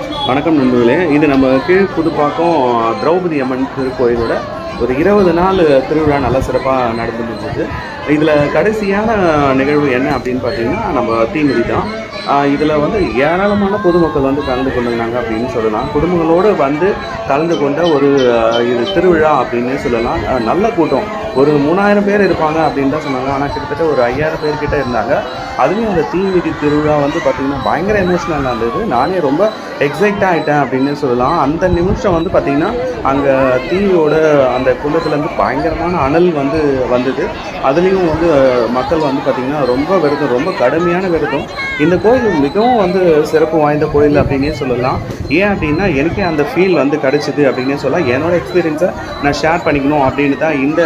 வணக்கம் நண்பர்களே. இது நம்ம கீழ் புதுப்பாக்கம் திரௌபதி அம்மன் திருக்கோயிலோட ஒரு இருபது நாள் திருவிழா நல்லா சிறப்பாக நடந்து முடிஞ்சது இதில் கடைசியான நிகழ்வு என்ன அப்படின்னு பார்த்தீங்கன்னா நம்ம தீமிதி தான். இதில் வந்து ஏராளமான பொதுமக்கள் வந்து கலந்து கொண்டிருந்தாங்க அப்படின்னு சொல்லலாம். குடும்பங்களோடு வந்து கலந்து கொண்ட ஒரு இது திருவிழா அப்படின்னு சொல்லலாம். நல்ல கூட்டம். ஒரு மூணாயிரம் பேர் இருப்பாங்க அப்படின்னு தான் சொன்னாங்க. ஆனால் கிட்டத்தட்ட ஒரு ஐயாயிரம் பேர்கிட்ட இருந்தாங்க. அதுலேயும் அந்த தீமிதி திருவிழா வந்து பார்த்திங்கன்னா பயங்கர எமோஷனலாக இருந்தது. நானே ரொம்ப எக்ஸைட் ஆகிட்டேன் அப்படின்னு சொல்லலாம். அந்த நிமிஷம் வந்து பார்த்திங்கன்னா அங்கே தீவோட அந்த குண்டத்துலேருந்து பயங்கரமான அனல் வந்து வந்தது. அதுலேயும் வந்து மக்கள் வந்து பார்த்திங்கன்னா ரொம்ப விரதம் ரொம்ப கடுமையான விரதம் இந்த கோயில் மிகவும் வந்து சிறப்பு வாய்ந்த கோயில் அப்படின்னே சொல்லலாம். ஏன் அப்படின்னா எனக்கே அந்த ஃபீல் வந்து கிடச்சிது அப்படின்னே சொல்லலாம். என்னோடய எக்ஸ்பீரியன்ஸை நான் ஷேர் பண்ணிக்கணும் அப்படின்னு தான் இந்த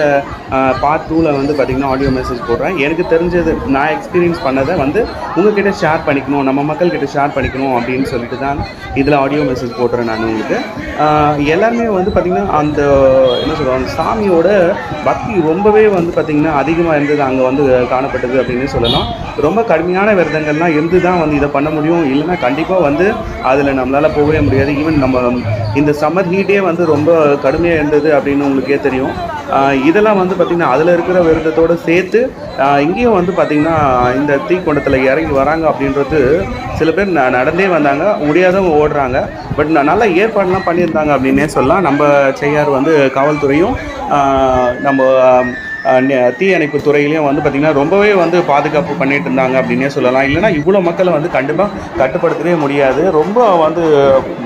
பார்ட் டூவில் வந்து பார்த்திங்கன்னா ஆடியோ மெசேஜ் போடுறேன். எனக்கு தெரிஞ்சது நான் எக்ஸ்பீரியன்ஸ் பண்ணதை வந்து உங்ககிட்ட ஷேர் பண்ணிக்கணும் நம்ம மக்கள்கிட்ட ஷேர் பண்ணிக்கணும் அப்படின்னு சொல்லிட்டு தான் இதில் ஆடியோ மெசேஜ் போடுறேன் நான் உங்களுக்கு. எல்லாருமே வந்து பார்த்திங்கன்னா அந்த என்ன சொல்லுவாங்க சாமியோட பக்தி ரொம்பவே வந்து பார்த்திங்கன்னா அதிகமாக இருந்தது அங்கே வந்து காணப்பட்டது அப்படின்னு சொல்லலாம். ரொம்ப கடுமையான விரதங்கள்லாம் இருந்து தான் வந்து இதை பண்ண முடியும். இல்லைன்னா கண்டிப்பாக வந்து அதில் நம்மளால் போகவே முடியாது. ஈவன் நம்ம இந்த சம்மர் ஹீட்டே வந்து ரொம்ப கடுமையாக இருந்தது அப்படின்னு உங்களுக்கே தெரியும். இதெல்லாம் வந்து பார்த்திங்கன்னா அதில் இருக்கிற விரதத்தோடு சேர்த்து இங்கேயும் வந்து பார்த்திங்கன்னா இந்த தீக்குண்டத்தில் இறங்கி வராங்க அப்படின்றது சில பேர் ந- நடந்தே வந்தாங்க. முடியாதவங்க ஓடுறாங்க. பட் நல்லா ஏற்பாடுலாம் பண்ணியிருந்தாங்க அப்படின்னே சொல்லலாம். நம்ம செய்யார் வந்து காவல்துறையும் நம்ம தீ அணைப்பு தீயணைப்பு துறையிலையும் வந்து பார்த்திங்கன்னா ரொம்பவே வந்து பாதுகாப்பு பண்ணிட்டு இருந்தாங்க அப்படின்னே சொல்லலாம். இல்லைன்னா இவ்வளோ மக்களை வந்து கண்டிப்பாக கட்டுப்படுத்தவே முடியாது. ரொம்ப வந்து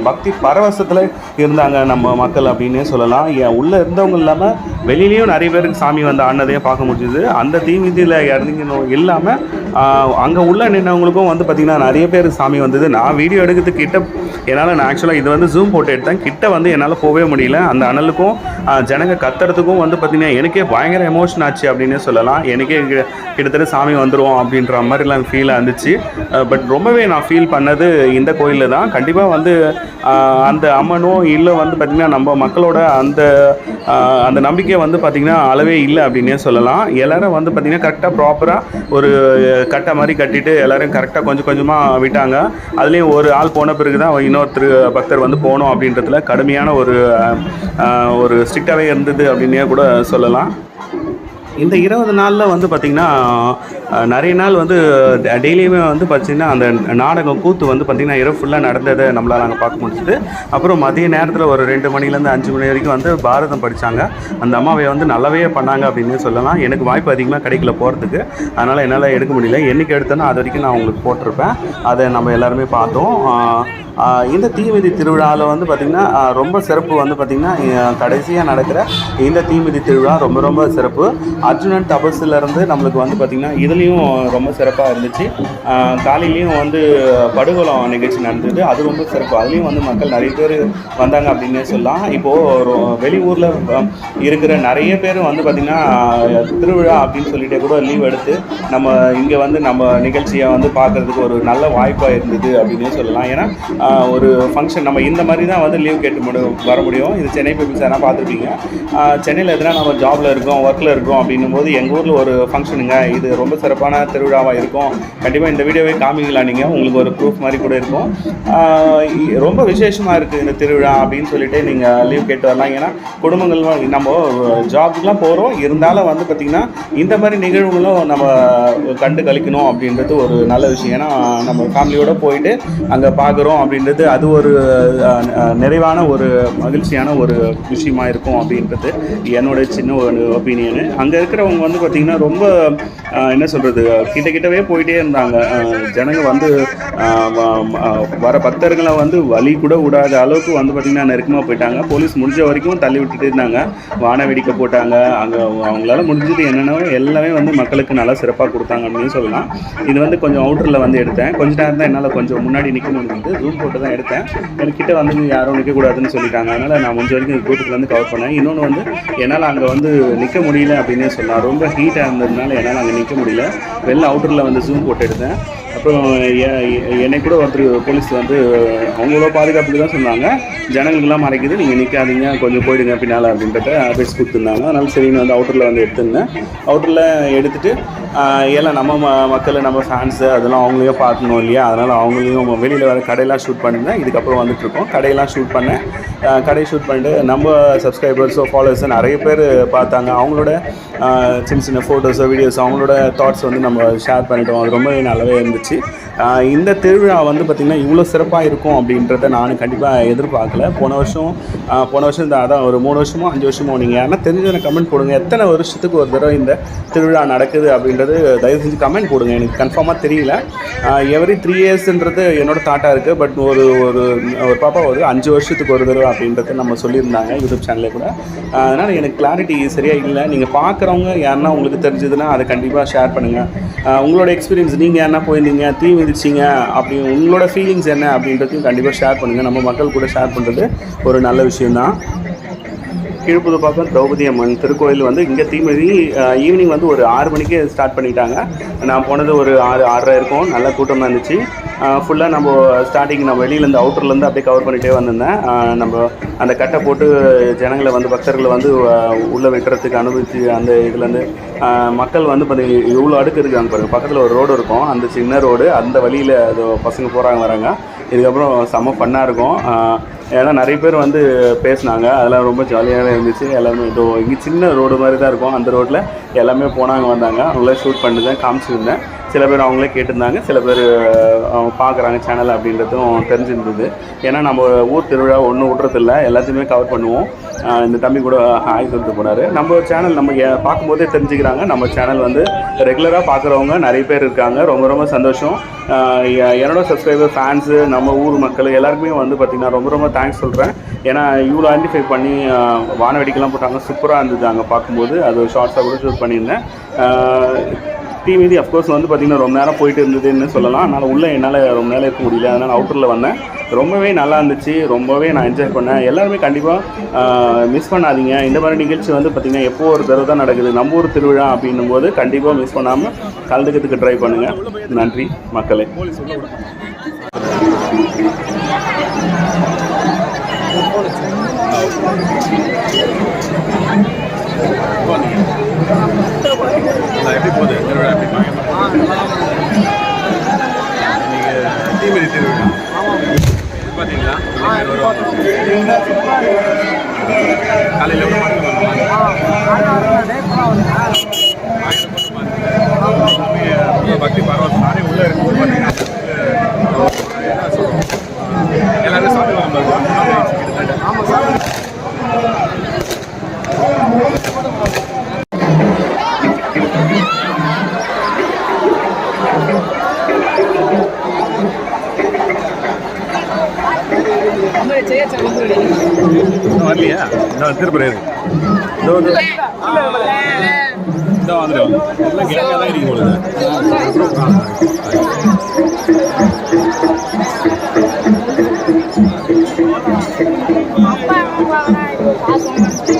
பக்தி பரவசத்தில் இருந்தாங்க நம்ம மக்கள் அப்படின்னே சொல்லலாம். ஏன் உள்ளே இருந்தவங்க இல்லாமல் வெளியிலையும் நிறைய பேருக்கு சாமி வந்து ஆனதையே பார்க்க முடிஞ்சுது. அந்த தீமிதியில் இறங்கினோம் இல்லாமல் அங்கே உள்ள நின்றவங்களுக்கும் வந்து பார்த்திங்கன்னா நிறைய பேர் சாமி வந்தது. நான் வீடியோ எடுக்கிறதுக்கு கிட்ட என்னால் நான் ஆக்சுவலாக இது வந்து ஜூம் போட்டு எடுத்தேன். கிட்ட வந்து என்னால் போகவே முடியல. அந்த அனலுக்கும் ஜனங்க கத்துறதுக்கும் வந்து பார்த்திங்கன்னா எனக்கே பயங்கர எமோஷன் ஆச்சு அப்படின்னே சொல்லலாம். எனக்கே கிட்டத்தட்ட சாமி வந்துடுவோம் அப்படின்ற மாதிரிலாம் ஃபீல் இருந்துச்சு. பட் ரொம்பவே நான் ஃபீல் பண்ணது இந்த கோயிலில் தான். கண்டிப்பாக வந்து அந்த அம்மனும் இல்லை வந்து பார்த்திங்கன்னா நம்ம மக்களோட அந்த அந்த நம்பிக்கை வந்து பார்த்திங்கன்னா அளவே இல்லை அப்படின்னே சொல்லலாம். எல்லோரும் வந்து பார்த்திங்கன்னா கரெக்டாக ப்ராப்பராக ஒரு கட்டை மாதிரி கட்டிட்டு எல்லோரும் கரெக்டாக கொஞ்சம் கொஞ்சமாக விட்டாங்க. அதுலேயும் ஒரு ஆள் போன பிறகு தான் இன்னொருத்தர் பக்தர் வந்து போகணும் அப்படின்றதுல கடுமையான ஒரு ஒரு ஸ்ட்ரிக்டாகவே இருந்தது அப்படின்னே கூட சொல்லலாம். இந்த இருபது நாளில் வந்து பார்த்திங்கன்னா நிறைய நாள் வந்து டெய்லியுமே வந்து பார்த்திங்கன்னா அந்த நாடகம் கூத்து வந்து பார்த்திங்கன்னா இரவு ஃபுல்லாக நடந்ததை நம்மளால் நாங்கள் பார்க்க முடிஞ்சது. அப்புறம் மதிய நேரத்தில் ஒரு ரெண்டு மணிலேருந்து அஞ்சு மணி வரைக்கும் வந்து பாரதம் படித்தாங்க அந்த அம்மாவை வந்து நல்லாவே பண்ணாங்க அப்படின்னு சொல்லலாம். எனக்கு வாய்ப்பு அதிகமாக கிடைக்கல போகிறதுக்கு அதனால் என்னால் எடுக்க முடியல. என்றைக்கு எடுத்தேனோ அது வரைக்கும் நான் உங்களுக்கு போட்டிருப்பேன். அதை நம்ம எல்லாருமே பார்த்தோம். இந்த தீமிதி திருவிழாவில் வந்து பார்த்திங்கன்னா ரொம்ப சிறப்பு வந்து பார்த்திங்கன்னா கடைசியாக நடக்கிற இந்த தீமிதி திருவிழா ரொம்ப ரொம்ப சிறப்பு. அர்ஜுனன் தபஸ்ல இருந்து நம்மளுக்கு வந்து பார்த்திங்கன்னா இதுலேயும் ரொம்ப சிறப்பாக இருந்துச்சு. காலையிலையும் வந்து படுகோலம் நிகழ்ச்சி நடந்தது. அது ரொம்ப சிறப்பு. அதுலேயும் வந்து மக்கள் நிறைய பேர் வந்தாங்க அப்படின்னே சொல்லலாம். இப்போது வெளியூரில் இருக்கிற நிறைய பேர் வந்து பார்த்திங்கன்னா திருவிழா அப்படின்னு சொல்லிட்டு கூட லீவ் எடுத்து நம்ம இங்கே வந்து நம்ம நிகழ்ச்சியை வந்து பார்க்குறதுக்கு ஒரு நல்ல வாய்ப்பாக இருந்தது அப்படின்னே சொல்லலாம். ஏன்னா ஒரு ஃபங்க்ஷன் நம்ம இந்த மாதிரி தான் வந்து லீவ் கேட்டு முடியும் வர முடியும். இது சென்னை பீப்புள்ஸ் எதனா பார்த்துருப்பீங்க சென்னையில் எதுனா நம்ம ஜாபில் இருக்கோம் ஒர்க்கில் இருக்கோம் அப்படின்னும் போது எங்கள் ஊரில் ஒரு ஃபங்க்ஷனுங்க இது ரொம்ப சிறப்பான திருவிழாவாக இருக்கும். கண்டிப்பாக இந்த வீடியோவே காமிக்கலாம் நீங்கள் உங்களுக்கு ஒரு ப்ரூஃப் மாதிரி கூட இருக்கும். ரொம்ப விசேஷமாக இருக்குது இந்த திருவிழா அப்படின்னு சொல்லிட்டு நீங்கள் லீவ் கேட்டு வரலாம். ஏன்னா குடும்பங்கள் நம்ம ஜாபுக்குலாம் போகிறோம் இருந்தாலும் வந்து பார்த்திங்கன்னா இந்த மாதிரி நிகழ்வுகளும் நம்ம கண்டு கழிக்கணும் அப்படின்றது ஒரு நல்ல விஷயம். ஏன்னா நம்ம ஃபேமிலியோடு போயிட்டு அங்கே பார்க்குறோம் அப்படின்றது அது ஒரு நிறைவான ஒரு மகிழ்ச்சியான ஒரு விஷயமா இருக்கும் அப்படின்றது என்னோட சின்ன ஒரு ஒப்பீனியனு அங்கே இருக்கிறவங்க வந்து பார்த்திங்கன்னா ரொம்ப என்ன சொல்கிறது கிட்ட கிட்டவே போயிட்டே இருந்தாங்க. ஜனங்கள் ஜனங்க வந்து வர பக்தர்களை வந்து வழி கூட விடாத அளவுக்கு வந்து பார்த்திங்கன்னா நெருக்கமாக போயிட்டாங்க. போலீஸ் முடிஞ்ச வரைக்கும் தள்ளி விட்டுட்டு இருந்தாங்க. வான வெடிக்கை போட்டாங்க. அங்கே அவங்களால முடிஞ்சது என்னென்ன எல்லாமே வந்து மக்களுக்கு நல்லா சிறப்பாக கொடுத்தாங்க அப்படின்னு சொல்லலாம். இது வந்து கொஞ்சம் அவுட்டரில் வந்து எடுத்தேன். கொஞ்ச நேரம் தான் என்னால் கொஞ்சம் முன்னாடி நிற்க முடிஞ்சது. ரூம் போட்டு தான் எடுத்தேன். எனக்கிட்ட வந்து யாரும் நிற்கக்கூடாதுன்னு சொல்லிட்டாங்க. அதனால் நான் முடிஞ்ச வரைக்கும் கூட்டத்தில் வந்து கவர் பண்ணேன். இன்னொன்று வந்து என்னால் அங்கே வந்து நிற்க முடியல அப்படின்னு சொல்லலாம் ரொம்ப ஹீட்டாக இருந்ததுனால என்னால் அங்கே நிற்க முடியல. வெளில அவுட்டரில் வந்து ஜூம் போட்டு எடுத்தேன். அப்புறம் என்னை கூட ஒருத்தர் போலீஸ் வந்து அவங்களோட பாதுகாப்புக்கு தான் சொன்னாங்க. ஜனங்களுக்கெல்லாம் மறைக்குது. நீங்கள் நிற்காதீங்க கொஞ்சம் போயிடுங்க பின்னால் அப்படின்றத அட்வைஸ் கொடுத்துருந்தாங்க. அதனால சரின்னு வந்து அவுட்டரில் வந்து எடுத்துருந்தேன். அவுட்டரில் எடுத்துட்டு ஆஹ், எல்லாம் நம்ம ம மக்கள் நம்ம ஃபேன்ஸு அதெல்லாம் அவங்களையும் பார்க்கணும் இல்லையா? அதனால் அவங்களையும் வெளியில் வர கடையெல்லாம் ஷூட் பண்ணியிருந்தேன் இதுக்கப்புறம் வந்துட்டுருக்கோம் கடையெல்லாம் ஷூட் பண்ணேன். கடை கடையை ஷூட் பண்ணிட்டு நம்ம சப்ஸ்கிரைபர்ஸோ ஃபாலோவர்ஸோ நிறைய பேர் பார்த்தாங்க. அவங்களோட சின்ன சின்ன ஃபோட்டோஸோ வீடியோஸோ அவங்களோட தாட்ஸ் வந்து நம்ம ஷேர் பண்ணிட்டோம். அது ரொம்பவே நல்லாவே இருந்துச்சு. 是。இந்த திருவிழா வந்து பார்த்திங்கன்னா இவ்வளோ சிறப்பாக இருக்கும் அப்படின்றத நான் கண்டிப்பாக எதிர்பார்க்கல. போன வருஷம் போன வருஷம் இந்த அதான் ஒரு மூணு வருஷமோ அஞ்சு வருஷமோ நீங்கள் யாருன்னா தெரிஞ்ச கமெண்ட் போடுங்க. எத்தனை வருஷத்துக்கு ஒரு தடவை இந்த திருவிழா நடக்குது அப்படின்றது தயவு செஞ்சு கமெண்ட் போடுங்க. எனக்கு கன்ஃபார்மாக தெரியல. எவரி த்ரீ இயர்ஸ்ன்றது என்னோடய தாட்டாக இருக்குது பட் ஒரு ஒரு ஒரு பாப்பா ஒரு அஞ்சு வருஷத்துக்கு ஒரு தடவை அப்படின்றத நம்ம சொல்லியிருந்தாங்க யூடியூப் சேனலில் கூட. அதனால் எனக்கு கிளாரிட்டி சரியாக இல்லை. நீங்கள் பார்க்குறவங்க யாருன்னா உங்களுக்கு தெரிஞ்சதுன்னா அதை கண்டிப்பாக ஷேர் பண்ணுங்கள் உங்களோட எக்ஸ்பீரியன்ஸ் நீங்கள் யாருன்னா போயிருந்தீங்க தீ மிதிச்சிங்க அப்படி உங்களோட ஃபீலிங்ஸ் என்ன அப்படின்றதையும் கண்டிப்பாக ஷேர் பண்ணுங்கள் நம்ம மக்கள் கூட ஷேர் பண்ணுறது ஒரு நல்ல விஷயம்தான். கீழ்புதுப்பாக்கம் திரௌபதி அம்மன் திருக்கோயில் வந்து இங்கே தீமிதி ஈவினிங் வந்து ஒரு ஆறு மணிக்கே ஸ்டார்ட் பண்ணிட்டாங்க. நான் போனது ஒரு ஆறு ஆறரை இருக்கும். நல்ல கூட்டமாக இருந்துச்சு. ஃபுல்லாக நம்ம ஸ்டார்டிங் நான் வெளியிலேருந்து அவுட்டர்லேருந்து அப்படியே கவர் பண்ணிகிட்டே வந்திருந்தேன். நம்ம அந்த கட்டை போட்டு ஜனங்களை வந்து பக்தர்களை வந்து உள்ளே வெட்டுறதுக்கு அனுபவித்து அந்த இதுலேருந்து மக்கள் வந்து பார்த்தீங்க இவ்வளோ அடுக்கு இருக்காங்க பாருங்கள் பக்கத்தில் ஒரு ரோடு இருக்கும். அந்த சின்ன ரோடு அந்த வழியில் அது பசங்க போகிறாங்க வராங்க. இதுக்கப்புறம் செம்ம ஃபன்னாக இருக்கும். ஏன்னா நிறைய பேர் வந்து பேசினாங்க. அதெல்லாம் ரொம்ப ஜாலியாக இருந்துச்சு. எல்லாமே இதோ இங்கே சின்ன ரோடு மாதிரி தான் இருக்கும். அந்த ரோட்டில் எல்லாமே போனாங்க வந்தாங்க. அவங்களே ஷூட் பண்ணிட்டு காமிச்சிருந்தேன். சில பேர் அவங்களே கேட்டிருந்தாங்க சில பேர் அவங்க பார்க்குறாங்க சேனல் அப்படின்றதும் தெரிஞ்சிருந்தது. ஏன்னா நம்ம ஊர் திருவிழா ஒன்றும் விட்றதில்ல எல்லாத்தையுமே கவர் பண்ணுவோம். இந்த தம்பி கூட ஹாய் சொல்லிட்டு போனார். நம்ம சேனல் நம்ம பார்க்கும்போதே தெரிஞ்சுக்கிறாங்க. நம்ம சேனல் வந்து ரெகுலராக பார்க்குறவங்க நிறைய பேர் இருக்காங்க. ரொம்ப ரொம்ப சந்தோஷம். என்னோட சப்ஸ்கிரைபர் ஃபேன்ஸு நம்ம ஊர் மக்கள் எல்லாருக்குமே வந்து பார்த்திங்கன்னா ரொம்ப ரொம்ப தேங்க்ஸ் சொல்கிறேன் ஏன்னா இவ்வளோ ஐடென்டிஃபை பண்ணி வானவெடிக்கெல்லாம் போட்டாங்க. சூப்பராக இருந்தது அங்கே பார்க்கும்போது. அது ஷார்ட்ஸாக கூட ஷூட் பண்ணியிருந்தேன். டீ மீதி அஃப்கோர்ஸ் வந்து பார்த்திங்கன்னா ரொம்ப நேரம் போயிட்டு இருந்ததுன்னு சொல்லலாம். அதனால் உள்ளே என்னால் ரொம்ப நேரம் இருக்க முடியல. அதனால் அவுட்டரில் வந்தேன். ரொம்பவே நல்லா இருந்துச்சு. ரொம்பவே நான் என்ஜாய் பண்ணேன். எல்லாருமே கண்டிப்பாக மிஸ் பண்ணாதீங்க. இந்த மாதிரி நிகழ்ச்சி வந்து பார்த்திங்கன்னா எப்போ ஒரு தடவை தான் நடக்குது. நம்ம ஊர் திருவிழா அப்படின்னும் போது கண்டிப்பாக மிஸ் பண்ணாமல் கலந்துக்கிறதுக்கு ட்ரை பண்ணுங்கள் நன்றி மக்களே. எப்படி போகுது திருவிழா எப்படி நீங்கள் தீமிதி திருவிழா பார்த்தீங்களா காலையில் எவ்வளோ மணிக்கு பக்தி பரவாயில்ல நானே உள்ளே இருக்கும்போது பார்த்தீங்கன்னா 上那啥东西。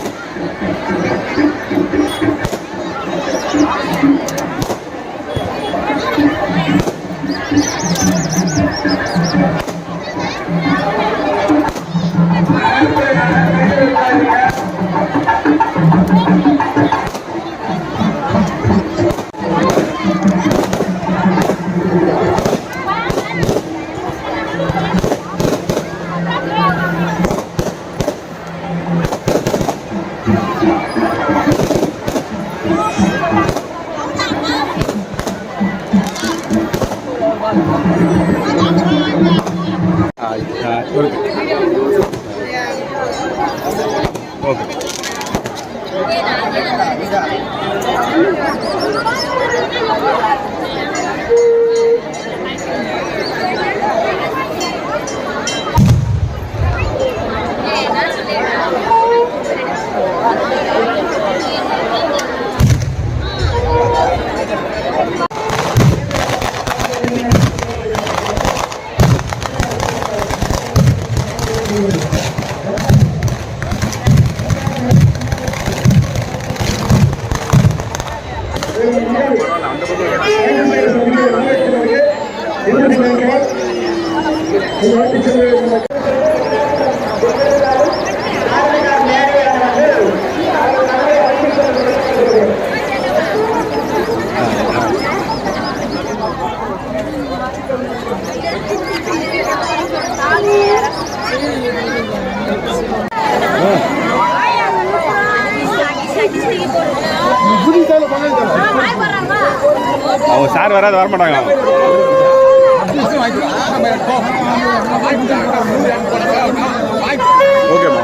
嗯好的 அவங்க சார் வராது வர மாட்டாங்க ஓகேம்மா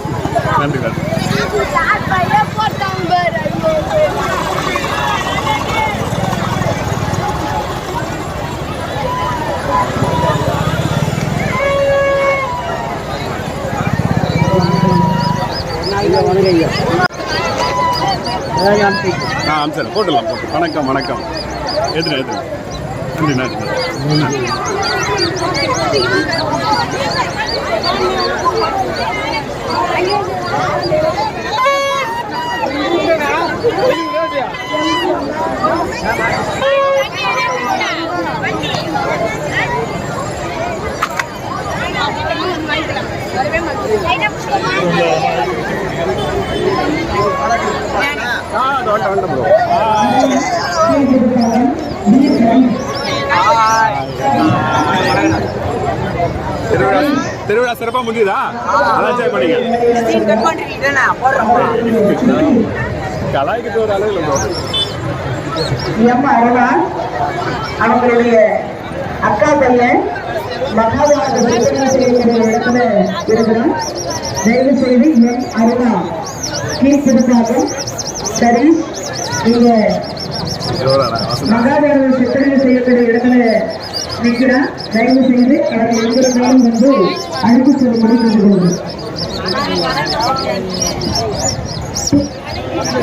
ஆ அம்சர் போட்டுடலாம் போட்டு வணக்கம் வணக்கம். எதுனா எதுனா நன்றி நன்றி. நன்றி ஆ வந்துட்டேன் வந்துட்டேன் ப்ரோ. திருவிழா திருவிழா சிறப்பாக முடியுதா அதான் சரி பண்ணீங்க கலாய்க்கிட்டு ஒரு அளவில் அவங்களுடைய அக்கா பையன் மகாபாரத சித்திரம் செய்யக்கூடிய இடத்துல இருக்கிறோம். தயவு செய்து எம் அருணா கீழ்த்திருப்பாங்க சரி. நீங்க மகாபாரத சித்திரம் செய்யக்கூடிய இடத்துல நிற்கிறான் தயவு செய்து அவரை எங்கிருந்தாலும் வந்து அழைத்து செல்லும்படி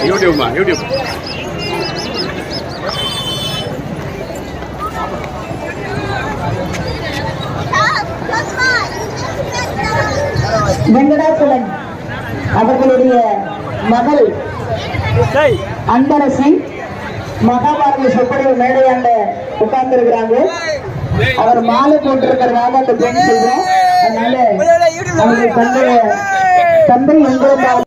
யூடியூப்மா யூடியூப். வெங்கடாச்சலம் அவர்களுடைய மகள் அன்பரசி மகாபாரத சொற்பொழிவு மேடையாண்ட உட்கார்ந்து இருக்கிறாங்க அவர் மாலை போட்டிருக்கிறதுனால அந்த பெண் செய்வோம் அதனால அவருடைய தந்தைய தந்தை எங்கிருந்தாலும்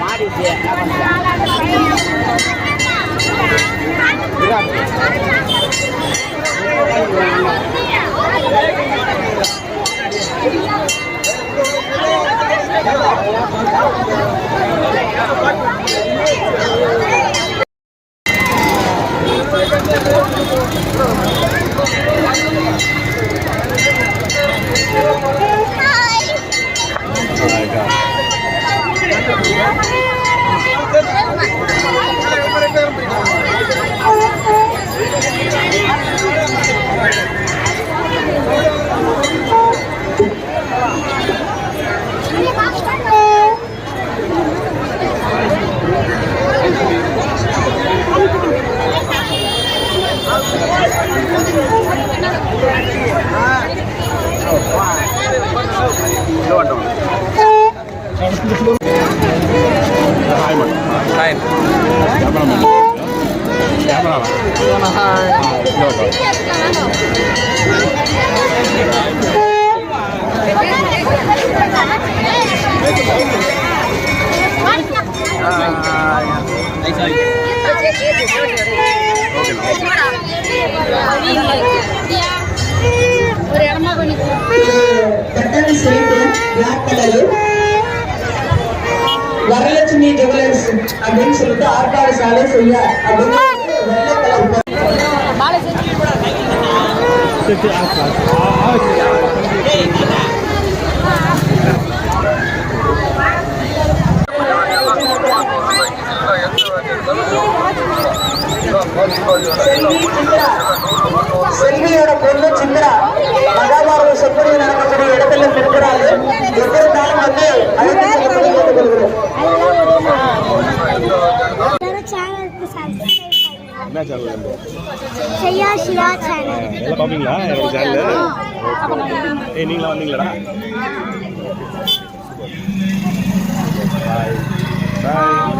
மாடி ஒரு இடமா பண்ணி சேர்த்து பிளாக் வரலட்சுமி ஜுவல்லர்ஸ் அப்படின்னு சொல்லிட்டு ஆற்காடு சாலை செய்ய அப்படின்னு வெள்ளை கலர் செல்வியோட பொண்ணு சித்ரா. மகாபாரத சொற்பொழிவு நடக்கக்கூடிய இடத்துல நிற்கிறாரு எங்கிருந்தாலும் வந்து என்ன சேனல் செய்யா சிவா சேனல் எல்லாம் பார்ப்பீங்களா என்னோட சேனல் ஏய் நீங்களா பாய் பாய்